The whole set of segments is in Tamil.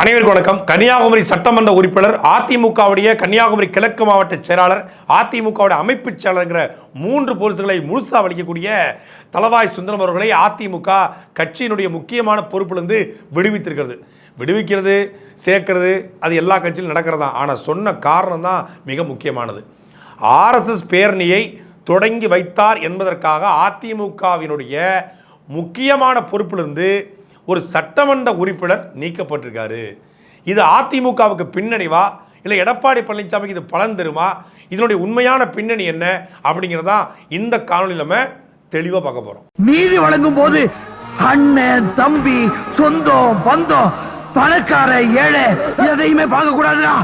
அனைவருக்கும் வணக்கம். கன்னியாகுமரி சட்டமன்ற உறுப்பினர் அதிமுகவுடைய கன்னியாகுமரி கிழக்கு மாவட்ட செயலாளர் அதிமுகவுடைய அமைப்பு செயலாளர்ங்கிற மூன்று பொறுப்புகளை முழுசா வலிக்கக்கூடிய தலவாய் சுந்தரம் அவர்களை அதிமுக கட்சியினுடைய முக்கியமான பொறுப்பிலிருந்து விடுவித்திருக்கிறது. விடுவிக்கிறது சேர்க்கிறது அது எல்லா கட்சியிலும் நடக்கிறது? தான் ஆனால் சொன்ன காரணம் தான் மிக முக்கியமானது. ஆர்எஸ்எஸ் பேரணியை தொடங்கி வைத்தார் என்பதற்காக அதிமுகவினுடைய முக்கியமான பொறுப்பிலிருந்து ஒரு சட்டமன்ற உறுப்பினர் நீக்கப்பட்டிருக்காரு. இது அதிமுகவுக்கு பின்னடைவா இல்லை எடப்பாடி பழனிசாமிக்கு இது பலன் தருமா? இதனுடைய உண்மையான பின்னணி என்ன? அப்படிங்கிறதான் இந்த காணொலியில் நம்ம தெளிவாக பார்க்க போகிறோம் நீதி வழங்கும் போது அண்ணன் தம்பி சொந்தம் பந்தம் பணக்கார ஏழை எதையுமே பார்க்க கூடாதுடா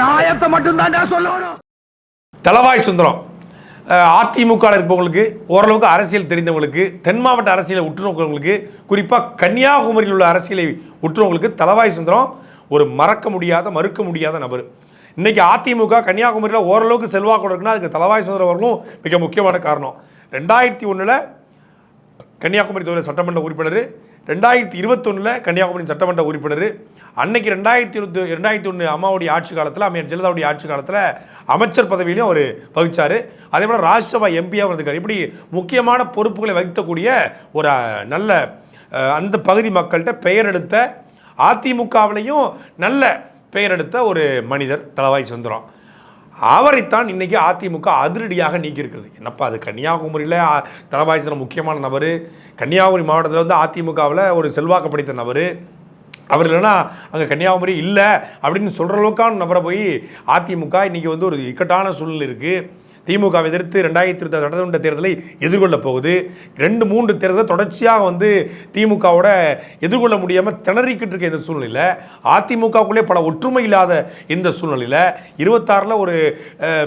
நாயத்தை மட்டும் தான்டா சொல்லணும். தலவாய் சுந்தரம். அதிமுகவில் அதிமுக இருப்பவங்களுக்கு ஓரளவுக்கு அரசியல் தெரிந்தவங்களுக்கு தென் மாவட்ட அரசியலை உற்றுநோக்கிறவங்களுக்கு குறிப்பாக கன்னியாகுமரியில் உள்ள அரசியலை உற்றுநோங்களுக்கு தலவாய் சுந்தரம் ஒரு மறக்க முடியாத மறுக்க முடியாத நபர். இன்றைக்கி அதிமுக கன்னியாகுமரியில் ஓரளவுக்கு செல்வாக்கு இருக்குன்னா அதுக்கு தலவாய் சுந்தரம் அவர்களும் மிக முக்கியமான காரணம். ரெண்டாயிரத்தி ஒன்றில் கன்னியாகுமரி தொகுதி சட்டமன்ற உறுப்பினர் ரெண்டாயிரத்தி இருபத்தொன்னில் கன்னியாகுமரி சட்டமன்ற உறுப்பினர் அன்னைக்கு ரெண்டாயிரத்தி இருபத்தி ரெண்டாயிரத்தி ஒன்று அம்மாவுடைய ஆட்சி காலத்தில் அம்மையார் ஜெயலலிதாவுடைய ஆட்சி காலத்தில் அமைச்சர் பதவியிலையும் அவர் வகித்தார் அதே போல் ராஜ்யசபா எம்பியாக வந்திருக்காரு இப்படி முக்கியமான பொறுப்புகளை வகிக்கக்கூடிய ஒரு நல்ல அந்த பகுதி மக்கள்கிட்ட பெயர் எடுத்த அதிமுகவிலையும் நல்ல பெயர் எடுத்த ஒரு மனிதர் தலவாய் சுந்தரம். அவரைத்தான் இன்னைக்கு அதிமுக அதிரடியாக நீக்கியிருக்கிறது. என்னப்பா அது கன்னியாகுமரியில் தலபாய்சனம் முக்கியமான நபர். கன்னியாகுமரி மாவட்டத்தில் வந்து அதிமுகவில் ஒரு செல்வாக்கு படித்த நபர். அவர் இல்லைன்னா அங்கே கன்னியாகுமரி இல்லை அப்படின்னு சொல்கிற அளவுக்கான நபரை போய் அதிமுக இன்றைக்கி வந்து ஒரு இக்கட்டான சூழ்நிலை இருக்குது திமுக எதிர்த்து ரெண்டாயிரத்தி இருபத்தி சட்டமன்ற தேர்தலை எதிர்கொள்ள போகுது. ரெண்டு மூன்று தேர்தலை தொடர்ச்சியாக வந்து திமுகவோட எதிர்கொள்ள முடியாமல் திணறிக்கிட்டு இருக்க இந்த சூழ்நிலையில் அதிமுகவுக்குள்ளே பல ஒற்றுமை இல்லாத இந்த சூழ்நிலையில் இருபத்தாறில் ஒரு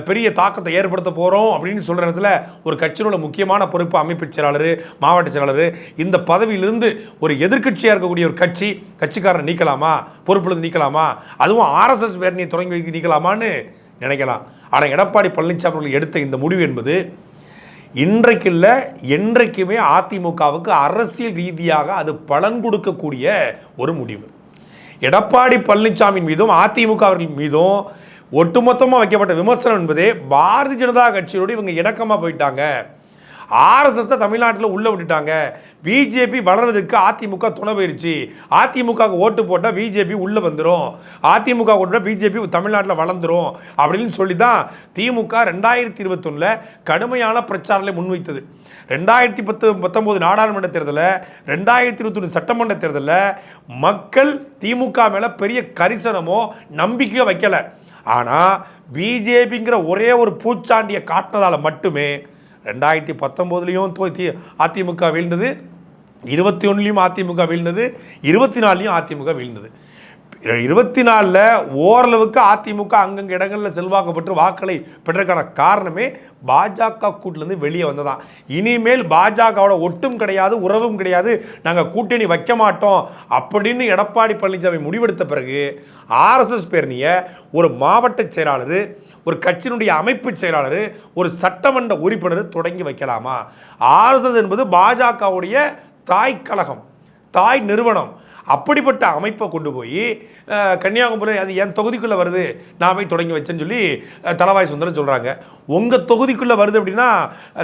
பெரிய தாக்கத்தை ஏற்படுத்த போகிறோம் அப்படின்னு சொல்கிற நேரத்தில் ஒரு கட்சியினோட முக்கியமான பொறுப்பு அமைப்பு செயலாளர் மாவட்ட செயலாளர் இந்த பதவியிலிருந்து ஒரு எதிர்க்கட்சியாக இருக்கக்கூடிய ஒரு கட்சி கட்சிக்காரன் நீக்கலாமா பொறுப்பிலிருந்து நீக்கலாமா அதுவும் ஆர்எஸ்எஸ் பேரணியை தொடங்கி வைக்க நீக்கலாமான்னு நினைக்கலாம். ஆனால் எடப்பாடி பழனிசாமி அவர்கள் எடுத்த இந்த முடிவு என்பது இன்றைக்கு இல்லை என்றைக்குமே அதிமுகவுக்கு அரசியல் ரீதியாக அது பலன் கொடுக்கக்கூடிய ஒரு முடிவு. எடப்பாடி பழனிசாமியின் மீதும் அதிமுக அவர்கள் மீதும் ஒட்டுமொத்தமாக வைக்கப்பட்ட விமர்சனம் என்பதே பாரதிய ஜனதா கட்சியோடு இவங்க இணக்கமாக போயிட்டாங்க. ஆர்எஸ்எஸ் தமிழ்நாட்டில் உள்ளே விட்டுட்டாங்க. பிஜேபி வளர்றதுக்கு அதிமுக துணை போயிருச்சு அதிமுக ஓட்டு போட்டால் பிஜேபி உள்ளே வந்துடும் அதிமுக ஓட்டு பிஜேபி தமிழ்நாட்டில் வளர்ந்துரும். அப்படின்னு சொல்லி தான் திமுக ரெண்டாயிரத்தி இருபத்தொன்னில் கடுமையான பிரச்சாரங்களை முன்வைத்தது. ரெண்டாயிரத்தி பத்து பத்தொம்போது நாடாளுமன்ற தேர்தலில் ரெண்டாயிரத்தி இருபத்தொன்று சட்டமன்ற தேர்தலில் மக்கள் திமுக மேலே பெரிய கரிசனமோ நம்பிக்கையோ வைக்கலை. ஆனால் பிஜேபிங்கிற ஒரே ஒரு பூச்சாண்டியை காட்டினதால் மட்டுமே ரெண்டாயிரத்தி பத்தொம்போதுலேயும் அதிமுக வீழ்ந்தது. இருபத்தி ஒன்றுலேயும் அதிமுக வீழ்ந்தது. இருபத்தி நாலுலேயும் அதிமுக வீழ்ந்தது. இருபத்தி நாலில் ஓரளவுக்கு அதிமுக அங்கங்கே இடங்களில் செல்வாக்கு பெற்று வாக்களை பெற்றதுக்கான காரணமே பாஜக கூட்டிலேருந்து வெளியே வந்ததான் இனிமேல் பாஜகவோட ஒட்டும் கிடையாது உறவும் கிடையாது. நாங்கள் கூட்டணி வைக்க மாட்டோம் அப்படின்னு எடப்பாடி பழனிசாமி முடிவெடுத்த பிறகு ஆர்எஸ்எஸ் பேரணியை ஒரு மாவட்ட செயலாளர் ஒரு கட்சியினுடைய அமைப்பு செயலாளர் ஒரு சட்டமன்ற உறுப்பினர் தொடங்கி வைக்கலாமா? ஆர்எஸ்எஸ் என்பது பாஜகவுடைய தாய் கழகம் தாய் நிறுவனம். அப்படிப்பட்ட அமைப்பை கொண்டு போய் கன்னியாகுமரி அது என் தொகுதிக்குள்ளே வருது நான் போய் தொடங்கி வச்சேன்னு சொல்லி தலவாய் சுந்தரம் சொல்கிறாங்க உங்கள் தொகுதிக்குள்ளே வருது அப்படின்னா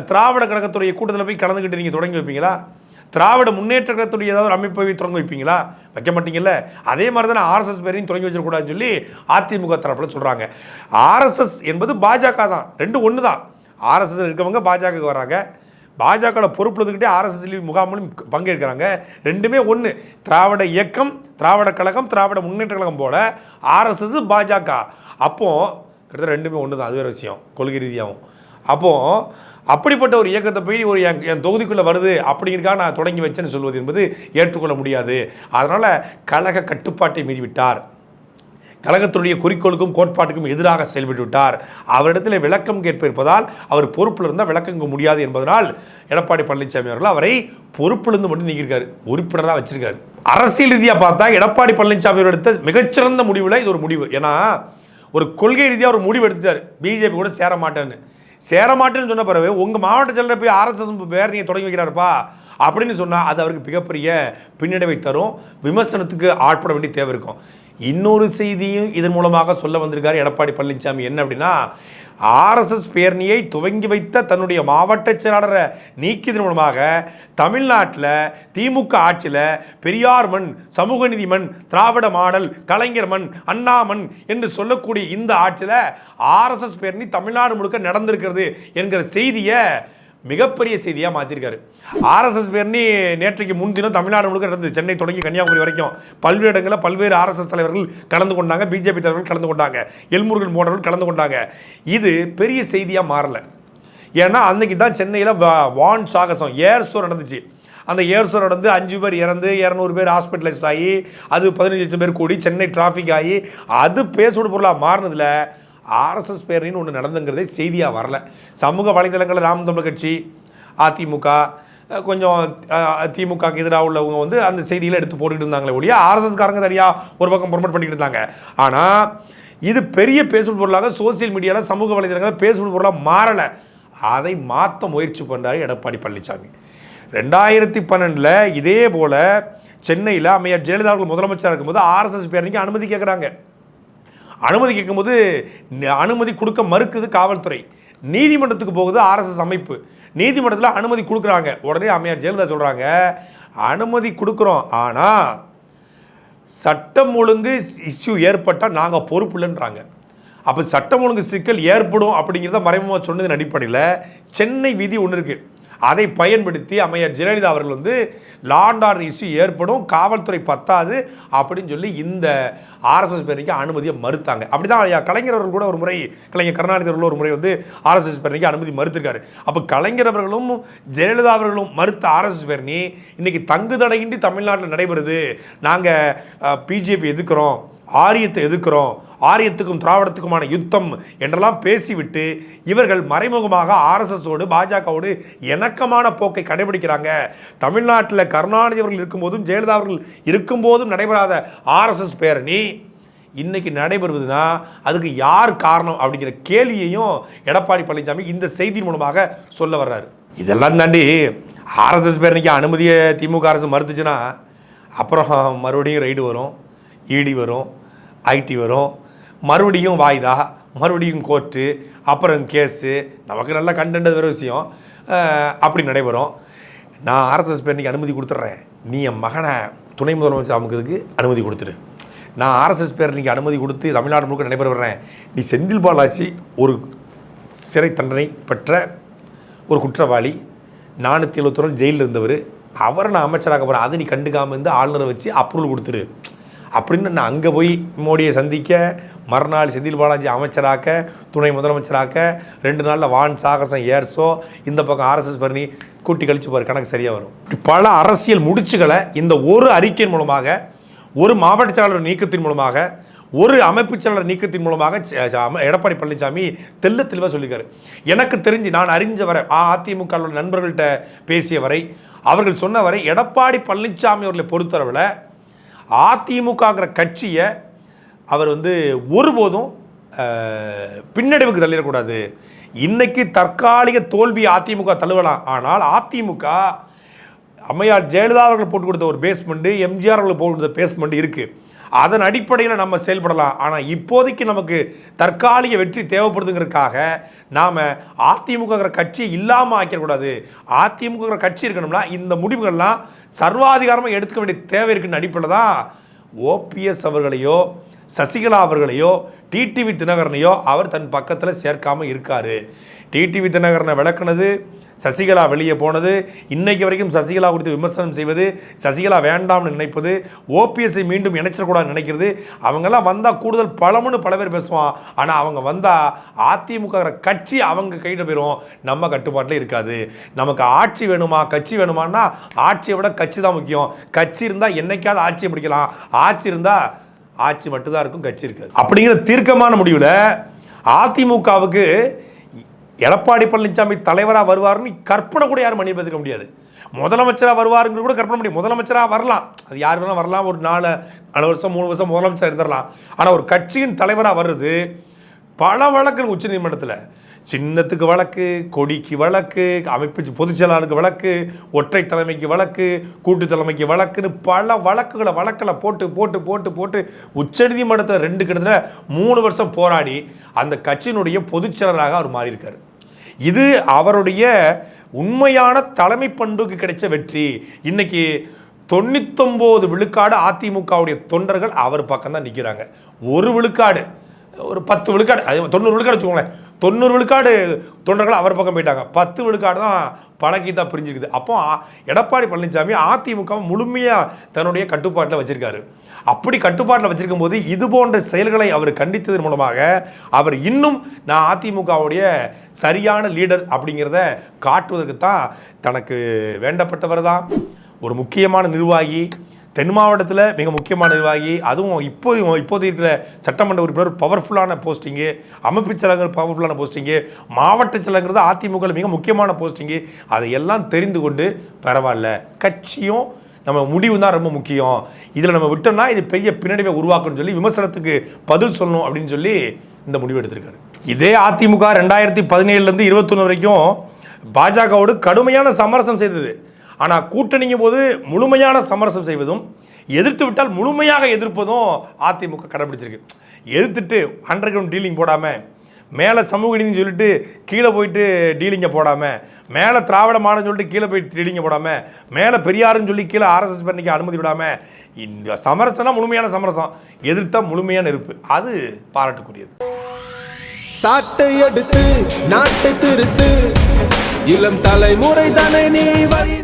திராவிட கழகத்துடைய கூட்டத்தில் போய் கலந்துக்கிட்டு நீங்கள் தொடங்கி வைப்பீங்களா? திராவிட முன்னேற்ற கழகத்துடைய ஏதாவது ஒரு அமைப்பை போய் தொடங்கி வைப்பீங்களா? வைக்க மாட்டீங்கல்ல? அதே மாதிரி தான் ஆர்எஸ்எஸ் பேரையும் தொடங்கி வச்சிடக்கூடாதுன்னு சொல்லி அதிமுக தரப்பில் சொல்கிறாங்க ஆர்எஸ்எஸ் என்பது பாஜக தான். ரெண்டு ஒன்று தான் ஆர்எஸ்எஸ் இருக்கவங்க பாஜகவுக்கு வராங்க. பாஜக பொறுப்பில் இருந்துக்கிட்டே ஆர்எஸ்எஸ் முகாமிலும் பங்கேற்கிறாங்க. ரெண்டுமே ஒன்று திராவிட இயக்கம் திராவிட கழகம் திராவிட முன்னேற்ற கழகம் போல ஆர்எஸ்எஸ் பாஜக. அப்போது கிட்டத்தட்ட ரெண்டுமே ஒன்று தான் அது வேறு விஷயம். கொள்கை ரீதியாகவும் அப்போது அப்படிப்பட்ட ஒரு இயக்கத்தை போய் ஒரு என் என் தொகுதிக்குள்ளே வருது அப்படிங்கிறக்காக நான் தொடங்கி வச்சேன்னு சொல்வது என்பது ஏற்றுக்கொள்ள முடியாது. அதனால் கழக கட்டுப்பாட்டை மீறிவிட்டார். கழகத்துடைய குறிக்கோளுக்கும் கோட்பாட்டுக்கும் எதிராக செயல்பட்டு விட்டார். அவரிடத்தில் விளக்கம் கேட்ப இருப்பதால் அவர் பொறுப்பில் இருந்தால் விளக்கங்க முடியாது என்பதனால் எடப்பாடி பழனிசாமி அவர்கள் அவரை பொறுப்பிலிருந்து மட்டும் நீக்கியிருக்காரு. உறுப்பினராக வச்சிருக்காரு. அரசியல் ரீதியாக பார்த்தா எடப்பாடி பழனிசாமி அவர் எடுத்த மிகச்சிறந்த முடிவில் இது ஒரு முடிவு. ஏன்னா ஒரு கொள்கை ரீதியாக ஒரு முடிவு எடுத்துட்டார். பிஜேபி கூட சேர மாட்டேன்னு. சேரமாட்டேன்னு சொன்ன பிறகு உங்கள் மாவட்ட செயலர் போய் ஆர்எஸ்எஸ் பேரணியை தொடங்கி வைக்கிறாருப்பா அப்படின்னு சொன்னால் அது அவருக்கு மிகப்பெரிய பின்னடைவை தரும். விமர்சனத்துக்கு ஆட்பட வேண்டிய தேவை இருக்கும். இன்னொரு செய்தியும் இதன் மூலமாக சொல்ல வந்திருக்காரு எடப்பாடி பழனிசாமி. என்ன அப்படின்னா ஆர்எஸ்எஸ் பேரணியை துவங்கி வைத்த தன்னுடைய மாவட்ட செயலாளரை நீக்கியதன் மூலமாக தமிழ்நாட்டில் திமுக ஆட்சியில் பெரியார் மண் சமூக நீதி மண் திராவிட மாடல் கலைஞர் மண் அண்ணா மண் என்று சொல்லக்கூடிய இந்த ஆட்சியில் ஆர்எஸ்எஸ் பேரணி தமிழ்நாடு முழுக்க நடந்திருக்கிறது என்கிற செய்தியை மிகப்பெரிய செய்தியாக மாற்றிருக்காரு ஆர்எஸ்எஸ் பேர்னி நேற்றைக்கு முன்தினம் தமிழ்நாடு முழுக்க நடந்தது சென்னை தொடங்கி கன்னியாகுமரி வரைக்கும் பல்வேறு இடங்களில் பல்வேறு ஆர்எஸ்எஸ் தலைவர்கள் கலந்து கொண்டாங்க பிஜேபி தலைவர்கள் கலந்து கொண்டாங்க எல்முருகன் போன்றவர்கள் கலந்து கொண்டாங்க. இது பெரிய செய்தியாக மாறல. ஏன்னா அன்னைக்கு தான் சென்னையில் வான் சாகசம் ஏர் ஷோ நடந்துச்சு. அந்த ஏர் ஷோ நடந்து அஞ்சு பேர் இறந்து இரநூறு பேர் ஹாஸ்பிட்டலைஸ் ஆகி அது பதினஞ்சு லட்சம் பேர் கூடி சென்னை டிராஃபிக் ஆகி அது பேசோடு பொருளாக மாறினதில் ஆர்எஸ்எஸ் பேரணின்னு ஒன்று நடந்துங்கிறதே செய்தியாக வரல. சமூக வலைதளங்களில் நாம் தமிழ் கட்சி அதிமுக கொஞ்சம் திமுகக்கு எதிராக உள்ளவங்க வந்து அந்த செய்தியில் எடுத்து போட்டுக்கிட்டு இருந்தாங்களே ஒழிய ஆர்எஸ்எஸ்காரங்க தனியாக ஒரு பக்கம் ப்ரொமோட் பண்ணிக்கிட்டு இருந்தாங்க. ஆனால் இது பெரிய பேசும் பொருளாக சோசியல் மீடியாவில் சமூக வலைதளங்களில் பேசும் பொருளாக மாறலை. அதை மாற்ற முயற்சி பண்ணுறாரு எடப்பாடி பழனிசாமி ரெண்டாயிரத்தி பன்னெண்டில் இதே போல் சென்னையில் அம்மையார் ஜெயலலிதா அவர்கள் முதலமைச்சராக இருக்கும்போது ஆர்எஸ்எஸ் பேரணிக்கு அனுமதி கேட்குறாங்க அனுமதி கேட்கும்போது ந- அனுமதி கொடுக்க மறுக்குது காவல்துறை. நீதிமன்றத்துக்கு போகுது ஆர்எஸ்எஸ் அமைப்பு. நீதிமன்றத்தில் அனுமதி கொடுக்குறாங்க. உடனே அம்மையார் ஜெயலலிதா சொல்கிறாங்க அனுமதி கொடுக்குறோம். ஆனால் சட்டம் ஒழுங்கு இஷ்யூ ஏற்பட்டால் நாங்கள் பொறுப்பு இல்லைன்றாங்க. அப்போ சட்டம் ஒழுங்கு சிக்கல் ஏற்படும் அப்படிங்கிறத மறைமுகமாக சொன்னதன் அடிப்படையில் சென்னை விதி ஒன்று இருக்குது அதை பயன்படுத்தி அம்மையார் ஜெயலலிதா அவர்கள் வந்து லாண்ட் ஆர்டர் இஷ்யூ ஏற்படும் காவல்துறை பத்தாது அப்படின்னு சொல்லி இந்த ஆர்எஸ்எஸ் பேரணிக்கு அனுமதியை மறுத்தாங்க. அப்படி தான் ஐயா கலைஞர் அவர்கள் கூட ஒரு முறை கலைஞர் கருணாநிதி அவர்கள் ஒரு முறை வந்து ஆர்எஸ்எஸ் பேரணிக்கு அனுமதி மறுத்திருக்காரு. அப்போ கலைஞர் அவர்களும் ஜெயலலிதா அவர்களும் மறுத்த ஆர்எஸ்எஸ் பேரணி இன்னைக்கு தங்கு தடையின்றி தமிழ்நாட்டில் நடைபெறுது. நாங்கள் பிஜேபி எதுக்குறோம் ஆரியத்தை எதுக்குறோம் ஆரியத்துக்கும் திராவிடத்துக்குமான யுத்தம் என்றெல்லாம் பேசிவிட்டு இவர்கள் மறைமுகமாக ஆர்எஸ்எஸோடு பாஜகவோடு இணக்கமான போக்கை கடைபிடிக்கிறாங்க. தமிழ்நாட்டில் கருணாநிதி அவர்கள் இருக்கும்போதும் ஜெயலலிதா அவர்கள் இருக்கும்போதும் நடைபெறாத ஆர்எஸ்எஸ் பேரணி. இன்னைக்கு நடைபெறுவதுன்னா அதுக்கு யார் காரணம் அப்படிங்கிற கேள்வியையும் எடப்பாடி பழனிசாமி இந்த செய்தியின் மூலமாக சொல்ல வர்றாரு. இதெல்லாம் தாண்டி ஆர்எஸ்எஸ் பேரணிக்கு அனுமதியை திமுக அரசு மறுத்துச்சுன்னா அப்புறம் மறுபடியும் ரைடு வரும் இடி வரும் ஐடி வரும் மறுபடியும் வாய்தா மறுபடியும் கோர்ட்டு அப்புறம் கேஸு. நமக்கு நல்லா கண்டென்ட் வேறு விஷயம். அப்படி நடைபெறும். நான் ஆர்எஸ்எஸ் பேரணிக்கு அனுமதி கொடுத்துட்றேன். நீ என் மகனை துணை முதலமைச்சர் அமைக்கிறதுக்கு அனுமதி கொடுத்துரு நான் ஆர்எஸ்எஸ் பேரணிக்கு அனுமதி கொடுத்து தமிழ்நாடு முழுக்க நடைபெற வர்றேன் நீ செந்தில் பாலாஜி ஒரு சிறை தண்டனை பெற்ற ஒரு குற்றவாளி. நானூற்றி எழுபத்தொரு ஜெயிலில் இருந்தவர். அவரை நான் அமைச்சராக போகிறேன் அதை நீ கண்டுக்காமல் இருந்து ஆளுநரை வச்சு அப்ரூவல் கொடுத்துரு அப்படின்னு நான் அங்கே போய் மோடியை சந்திக்க மறுநாள் செந்தில் பாலாஜி அமைச்சராக்க துணை முதலமைச்சராக்க ரெண்டு நாளில் வான் சாகசம் ஏர்ஸோ இந்த பக்கம் ஆர்எஸ்எஸ் பண்ணி கூட்டி கழிச்சு பாரு கணக்கு சரியாக வரும். பல அரசியல் முடிச்சுகளை இந்த ஒரு அறிக்கையின் மூலமாக ஒரு மாவட்ட செயலாளர் நீக்கத்தின் மூலமாக ஒரு அமைப்பு செயலாளர் நீக்கத்தின் மூலமாக எடப்பாடி பழனிசாமி தெல்ல தெளிவாக சொல்லியிருக்காரு. எனக்கு தெரிஞ்சு நான் அறிஞ்ச வரை அதிமுக நண்பர்கள்ட்ட பேசிய வரை அவர்கள் சொன்ன வரை எடப்பாடி பழனிசாமி அவர்களை பொறுத்தளவில் அதிமுகங்கிற கட்சியை அவர் வந்து ஒருபோதும் பின்னடைவுக்கு தள்ளிடக்கூடாது. இன்னைக்கு தற்காலிக தோல்வி அதிமுக தழுவலாம். ஆனால் அதிமுக அம்மையார் ஜெயலலிதா அவர்கள் போட்டு கொடுத்த ஒரு பேஸ்மெண்ட்டு எம்ஜிஆர் அவர்கள் போட்டு கொடுத்த பேஸ்மெண்ட் இருக்குது அதன் அடிப்படையில் நம்ம செயல்படலாம். ஆனால் இப்போதைக்கு நமக்கு தற்காலிக வெற்றி தேவைப்படுதுங்கிறதுக்காக நாம் அதிமுகங்கிற கட்சி இல்லாமல் ஆக்கிடக்கூடாது. அதிமுகங்கிற கட்சி இருக்கணும்னா இந்த முடிவுகள்லாம் சர்வாதிகாரமாக எடுத்துக்க வேண்டிய தேவை இருக்குன்னு அடிப்படையில் தான் ஓபிஎஸ் அவர்களையோ சசிகலா அவர்களையோ டிடிவி தினகரனையோ அவர் தன் பக்கத்தில் சேர்க்காமல் இருக்கார். டிடிவி தினகரனை விளக்குனது சசிகலா வெளியே போனது இன்னைக்கு வரைக்கும் சசிகலா குறித்து விமர்சனம் செய்வது சசிகலா வேண்டாம்னு நினைப்பது ஓபிஎஸ்ஐ மீண்டும் இணைச்சிடக்கூடாதுன்னு நினைக்கிறது அவங்கெல்லாம் வந்தால் கூடுதல் பலமுன்னு பல பேர் பேசுவான். ஆனால் அவங்க வந்தால் அதிமுக கட்சி அவங்க கையில் போயிடும் நம்ம கட்டுப்பாட்டில் இருக்காது. நமக்கு ஆட்சி வேணுமா கட்சி வேணுமான்னா ஆட்சியை விட கட்சி தான் முக்கியம். கட்சி இருந்தால் என்னைக்காவது ஆட்சியை பிடிக்கலாம். ஆட்சி இருந்தால் ஆட்சி மட்டும்தான் இருக்கும் கட்சி இருக்காது. அப்படிங்கிற தீர்க்கமான முடிவில் அதிமுகவுக்கு எடப்பாடி பழனிசாமி தலைவராக வருவார்னு கற்பனை கூட யாரும் பண்ணி முடியாது. முதலமைச்சராக வருவாருங்கிறது கூட கற்பனை முடியும் முதலமைச்சராக வரலாம். அது யார் வேணால் வரலாம் ஒரு நாலு நாலு வருஷம் மூணு வருஷம் முதலமைச்சர் இருந்துடலாம் ஆனால் ஒரு கட்சியின் தலைவராக வர்றது பல வழக்குகள் உச்சநீதிமன்றத்தில். சின்னத்துக்கு வழக்கு கொடிக்கு வழக்கு அமைப்பு பொதுச் செயலாளருக்கு வழக்கு ஒற்றை தலைமைக்கு வழக்கு கூட்டு தலைமைக்கு வழக்குன்னு பல வழக்குகளை வழக்கில் போட்டு போட்டு போட்டு போட்டு உச்சநீதிமன்றத்தை ரெண்டு கிட்டத்தட்ட மூணு வருஷம் போராடி அந்த கட்சியினுடைய பொதுச் செயலராக அவர் மாறியிருக்கார். இது அவருடைய உண்மையான தலைமை பண்புக்கு கிடைச்ச வெற்றி. இன்னைக்கு தொண்ணூத்தொம்போது விழுக்காடு அதிமுகவுடைய தொண்டர்கள் அவர் பக்கம் தான் நிற்கிறாங்க ஒரு விழுக்காடு ஒரு பத்து விழுக்காடு அது தொண்ணூறு விழுக்காடு வச்சுக்கோங்களேன். தொண்ணூறு விழுக்காடு தொண்டர்கள் அவர் பக்கம் போயிட்டாங்க. பத்து விழுக்காடு தான் பழகி தான் பிரிஞ்சிருக்குது. அப்போ எடப்பாடி பழனிசாமி அதிமுக முழுமையாக தன்னுடைய கட்டுப்பாட்டில் வச்சிருக்காரு. அப்படி கட்டுப்பாட்டில் வச்சிருக்கும் போது இது போன்ற செயல்களை அவர் கண்டித்ததன் மூலமாக அவர் இன்னும் நான் அதிமுகவுடைய சரியான லீடர் அப்படிங்கிறத காட்டுவதற்கு தான் தனக்கு வேண்டப்பட்டவர் தான். ஒரு முக்கியமான நிர்வாகி தென் மாவட்டத்தில் மிக முக்கியமான நிர்வாகி அதுவும் இப்போது இப்போது இருக்கிற சட்டமன்ற உறுப்பினர் பவர்ஃபுல்லான போஸ்டிங்கு அமைப்பு செயலகர் பவர்ஃபுல்லான போஸ்டிங்கு மாவட்ட செயலங்கிறது அதிமுக மிக முக்கியமான போஸ்டிங்கு அதையெல்லாம் தெரிந்து கொண்டு பரவாயில்ல. கட்சியும் நம்ம முடிவு தான் ரொம்ப முக்கியம். இதில் நம்ம விட்டோம்னா இது பெரிய பின்னடைவை உருவாக்கணும்னு சொல்லி விமர்சனத்துக்கு பதில் சொல்லணும் அப்படின்னு சொல்லி இந்த முடிவு எடுத்திருக்காரு. இதே அதிமுக ரெண்டாயிரத்தி பதினேழுலேருந்து இருபத்தொன்று வரைக்கும் பாஜகவோடு கடுமையான சமரசம் செய்தது. ஆனால் கூட்டணிங்கும் போது முழுமையான சமரசம் செய்வதும் எதிர்த்து விட்டால் முழுமையாக எதிர்ப்பதும் அதிமுக கடைபிடிச்சிருக்கு. எதிர்த்துட்டு அண்டர் கிரவுண்ட் டீலிங் போடாமல் மேலே சமூக நீதினு சொல்லிட்டு கீழே போயிட்டு டீலிங்கை போடாமல் மேலே திராவிட மாடல்னு சொல்லிட்டு கீழே போய் டீலிங்கை போடாமல் மேலே பெரியாருன்னு சொல்லி கீழே ஆர்எஸ்எஸ் பண்ணிக்க அனுமதி விடாமல் இந்த சமரசம்னா முழுமையான சமரசம். எதிர்த்தா முழுமையான இருப்பு அது பாராட்டுக்குரியது. சாட்டை எடுத்து நாட்டை திருத்து இளம் தலைமுறை தானே நீ வழி